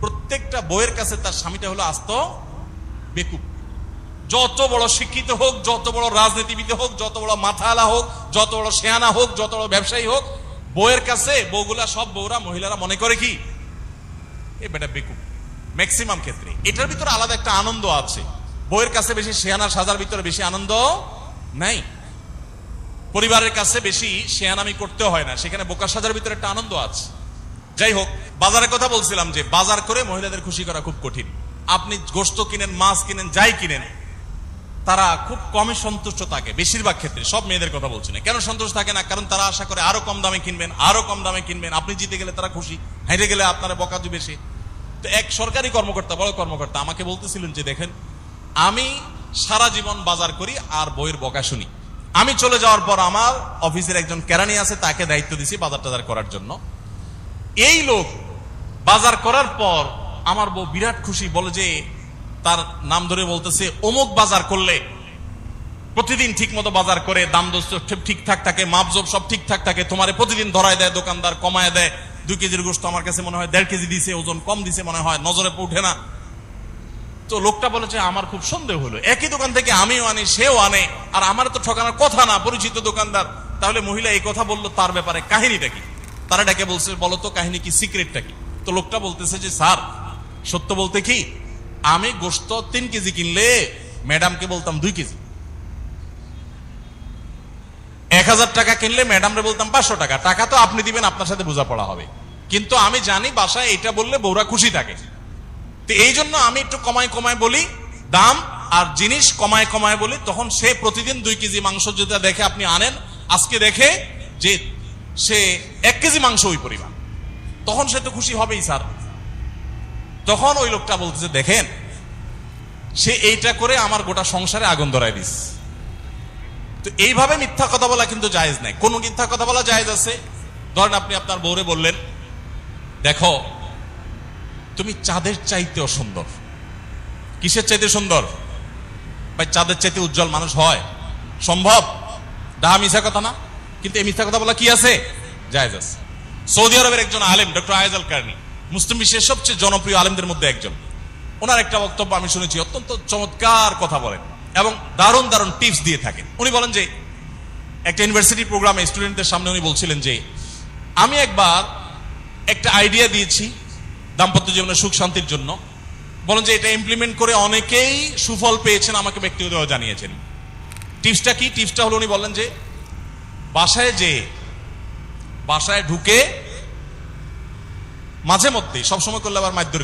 প্রত্যেকটা বইয়ের কাছে তার স্বামীটা হলো আস্ত, বেকুব। যত বড় শিক্ষিত হোক, যত বড় রাজনীতিবিদ হোক, যত বড় মাথালা হোক, যত বড় সেয়ানা হোক, যত বড় ব্যবসায়ী হোক, বইয়ের কাছে বউগুলা, সব বউরা মহিলারা মনে করে কি? এ বেটা বেকুব। ম্যাক্সিমাম ক্ষেত্রে। এটার ভিতরে আলাদা একটা আনন্দ আছে। বইয়ের কাছে বেশি সেয়ানা সাজার ভিতরে বেশি আনন্দ নাই। পরিবারের কাছে বেশি শেয়ানামি করতে হয় না। সেখানে বোকা সাজার ভিতরে একটা আনন্দ আছে। যাই হোক বাজারের কথা বলছিলাম যে বাজার করে মহিলাদের খুশি করা খুব কঠিন। আপনি গোস্ত কিনেন, মাছ কিনেন, যাই কিনেন, তারা খুব কমই সন্তুষ্ট থাকে, বেশিরভাগ ক্ষেত্রে। সব মেয়েদের কথা বলছি না। কেন সন্তুষ্ট থাকে না? কারণ তারা আশা করে আরও কম দামে কিনবেন, আরও কম দামে কিনবেন। আপনি জিতে গেলে তারা খুশি, হেরে গেলে আপনারা বকা দিবে তো এক সরকারি কর্মকর্তা, বড় কর্মকর্তা আমাকে বলতেছিলেন যে, দেখেন, আমি সারা জীবন বাজার করি আর বইয়ের বকা শুনি। আমি চলে যাওয়ার পর আমার অফিসের একজন কেরানি আছে, তাকে দায়িত্ব দিছি বাজার টাজার করার জন্য। এই লোক বাজার করার পর আমার বউ বিরাট খুশি, বলে যে তার নাম ধরে বলতেছে, অমুক বাজার করলে প্রতিদিন ঠিক মতো বাজার করে, দাম দোস্ত ঠিকঠাক থাকে মাপজব সব ঠিকঠাক থাকে, তোমারে প্রতিদিন ধরায় দেয়, দোকানদার কমায় দেয়। দুই কেজির গোস্ত আমার কাছে মনে হয় দেড় কেজি দিছে, ওজন কম দিছে মনে হয়, নজরে উঠে না। তো লোকটা বলেছে, আমার খুব সন্দেহ হলো। একই দোকান থেকে আমিও আনি, সেও আনে, আর আমার তো ঠকানোর কথা না, পরিচিত দোকানদার। তাহলে মহিলা এই কথা বলল, তার ব্যাপারে কাহিনীটা কি? তারা ডেকে বলছে, বলো তো, কাহিনী কি, সিক্রেটটা কি? তো লোকটা বলতেছে যে, স্যার, সত্য বলতে কি? আমি গোস্ত তিন কেজি কিনলে ম্যাডামকে বলতাম দুই কেজি। এক হাজার টাকা কিনলে ম্যাডামরে বলতাম পাঁচশো টাকা। টাকা তো আপনি দিবেন, আপনার সাথে বোঝাপড়া হবে। কিন্তু আমি জানি বাসায় এটা বললে বউরা খুশি থাকে। তো এই জন্য আমি একটু কমায় কমায় বলি, দাম আর জিনিস কমায় কমায় বলি। তখন সে প্রতিদিন দুই কেজি মাংস যেটা দেখে আপনি আনেন, আজকে দেখে যে সে এক কেজি মাংস ওই পরিমাণ। তখন সে তো খুশি হবেই, স্যার। তখন ওই লোকটা বলতেছে, দেখেন, সে এইটা করে আমার গোটা সংসারে আগুন ধরায় দিস। তো এইভাবে মিথ্যা কথা বলা কিন্তু জায়েজ নাই। কোন মিথ্যা কথা বলা জায়েজ আছে? ধরেন আপনি আপনার বউরে বললেন, দেখো, তুমি চাঁদের চাইতেও সুন্দর। কিসের চাইতে সুন্দর? ভাই, চাঁদের চাইতে উজ্জ্বল মানুষ হয়। সম্ভব? ডাহা মিশা কথা না? কিন্তু এই মিথ্যা কথা বলা কি আছে? জায়েজ আছে। সৌদি আরবের একজন আলেম, ডক্টর আয়েজ আল কার্নি। মুসলিম বিশ্বের সবচেয়ে জনপ্রিয় আলেমদের মধ্যে একজন। ওনার একটা বক্তব্য আমি শুনেছি, অত্যন্ত চমৎকার কথা বলেন এবং দারুণ দারুণ টিপস দিয়ে থাকেন। উনি বলেন যে, একটা ইউনিভার্সিটি প্রোগ্রামে স্টুডেন্টদের সামনে উনি বলছিলেন যে, আমি একবার একটা আইডিয়া দিয়েছি দাম্পত্য জীবনের সুখ শান্তির জন্য। বলেন যে, এটা ইমপ্লিমেন্ট করে অনেকেই সুফল পেয়েছেন, আমাকে ব্যক্তিগতভাবে জানিয়েছেন। টিপসটা কি? টিপসটা হলো উনি বলেন যে, বাসায় যে বাসায় ঢুকে মাঝে মধ্যে সবসময় করলে আবার মাধ্যম